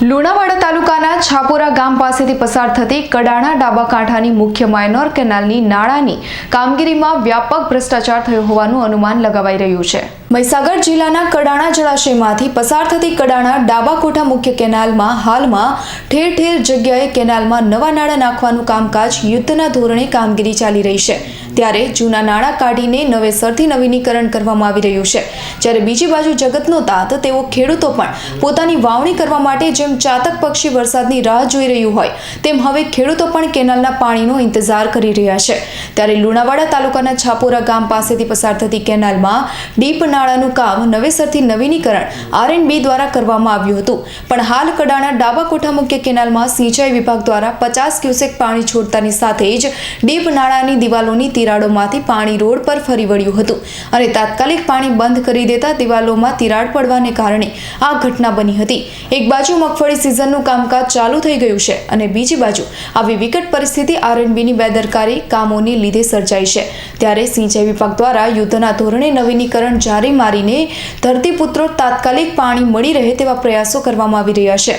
લુણાવાડા તાલુકાના છાપોરા ગામ પાસેથી પસાર થતી કડાણા ડાબા કાંઠાની મુખ્ય માઇનોર કેનાલની નાળાની કામગીરીમાં વ્યાપક ભ્રષ્ટાચાર થયો હોવાનું અનુમાન લગાવાઈ રહ્યું છે. મહીસાગર જિલ્લાના કડાણા જળાશયમાંથી પસાર થતી કડાણા ડાબા કોઠા મુખ્ય કેનાલમાં હાલમાં ઠેર ઠેર જગ્યાએ કેનાલમાં નવા નાણાં નાખવાનું કામકાજ યુદ્ધના ધોરણે કામગીરી ચાલી રહી છે. ત્યારે જૂના નાણાં કાઢીને નવેસરથી નવીનીકરણ કરવામાં આવી રહ્યું છે. જ્યારે બીજી બાજુ જગતનો તાત, તેઓ ખેડૂતો પણ પોતાની વાવણી કરવા માટે જેમ ચાતક પક્ષી વરસાદની રાહ જોઈ રહ્યું હોય, તેમ હવે ખેડૂતો પણ કેનાલના પાણીનો ઇંતજાર કરી રહ્યા છે. ત્યારે લુણાવાડા તાલુકાના છાપોરા ગામ પાસેથી પસાર થતી કેનાલમાં ડીપ નાળાનું કામ નવેસરથી નવીનીકરણ આરએનબી દ્વારા કરવામાં આવ્યું હતું. પણ હાલ કડાણા ડાબા કોઠા મુખ્ય કેનાલમાં સિંચાઈ વિભાગ દ્વારા પચાસ ક્યુસેક પાણી છોડતાની સાથે જ ડીપ નાળાની દિવાલોની તિરાડોમાંથી પાણી રોડ પર ફરી વળ્યું હતું અને તાત્કાલિક પાણી બંધ કરી દેતા દિવાલોમાં તિરાડ પડવાને કારણે આ ઘટના બની હતી. એક બાજુ મગફળી સિઝનનું કામકાજ ચાલુ થઈ ગયું છે અને બીજી બાજુ આવી વિકટ પરિસ્થિતિ આરએનબીની બેદરકારી કામોને લીધે સર્જાઈ છે. ત્યારે સિંચાઈ વિભાગ દ્વારા યુદ્ધના ધોરણે નવીનીકરણ જારી મારીને ધરતીપુત્રો તાત્કાલિક પાણી મળી રહે તેવા પ્રયાસો કરવામાં આવી રહ્યા છે.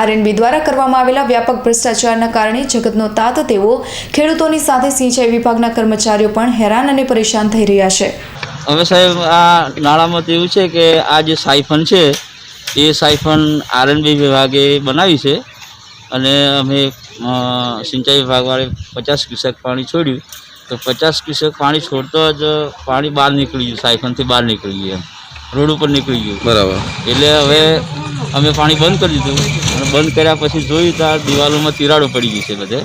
આરએનબી દ્વારા કરવામાં આવેલા વ્યાપક ભ્રષ્ટાચારના કારણે જગતનો તાત તેઓ ખેડૂતોની સાથે સિંચાઈ વિભાગના કર્મચારીઓ પણ હેરાન અને પરેશાન થઈ રહ્યા છે. હવે સાહેબ, આ નાળામાં તો એવું છે કે આ જે સાયફન છે, એ સાયફન આરએનબી વિભાગે બનાવી છે અને અમે સિંચાઈ વિભાગવાળે પચાસ ક્યુસેક પાણી છોડ્યું. તો પચાસ ક્યુસેક પાણી છોડતો જ પાણી બહાર નીકળી ગયું સાયકલથી બહાર નીકળી ગયું એમ. રોડ ઉપર નીકળી ગયું. બરાબર. એટલે હવે અમે પાણી બંધ કરી દીધું અને બંધ કર્યા પછી જોયું તો આ દિવાલોમાં તિરાડો પડી ગઈ છે બધે.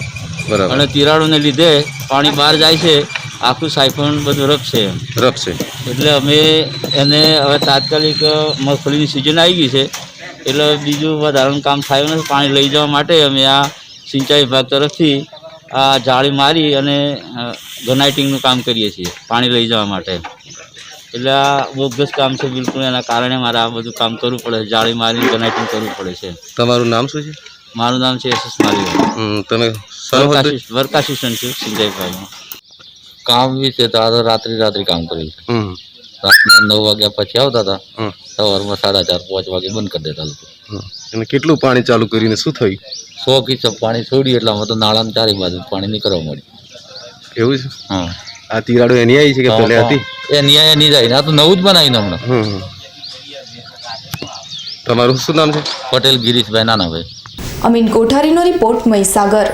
બરાબર. અને તિરાડોને લીધે પાણી બહાર જાય છે આખું સાયફન બધું રપશે એમ. રપશે એટલે અમે એને હવે તાત્કાલિક મગફળીની સિઝન આવી ગઈ છે એટલે બીજું વધારાનું કામ થયું નથી. પાણી લઈ જવા માટે અમે આ સિંચાઈ વિભાગ તરફથી આ જાળી મારી અને ગનાઇટિંગનું કામ કરીએ છીએ પાણી લઈ જવા માટે. એટલે આ બોગસ કામ છે બિલકુલ એના કારણે મારે આ બધું કામ કરવું પડે છે જાળી મારીને ગનાઇટિંગ કરવું પડે છે. તમારું નામ શું છે? મારું નામ છે એસએસ એસ મારી તમે વર્ક આસિસ્ટન્ટ છું સિંચાઈ કામ વિશે તો આ રાત્રે રાત્રિ કામ કર્યું રાતના નવ વાગ્યા પછી આવતા હતા. સવારમાં સાડા ચાર પાંચ વાગે બંધ કરી દેતા લોકો. અને કેટલું પાણી ચાલુ કરીને શું થયું? સો કિસ્સા પાણી છોડ્યું એટલે અમે તો નાળામાં ચારે બાજુ પાણી નીકળવા મળ્યું. એવું છે? હા. આ તિરાડો એની આવી છે કે પહેલે હતી? એ ન્યાય નહીં જાય ને આ તો નવું જ બનાવીને હમણાં. હમ, હમ. તમારું શું નામ છે? પટેલ ગિરીશભાઈ નાનાભાઈ. અમીન કોઠારીનો રિપોર્ટ મહીસાગર.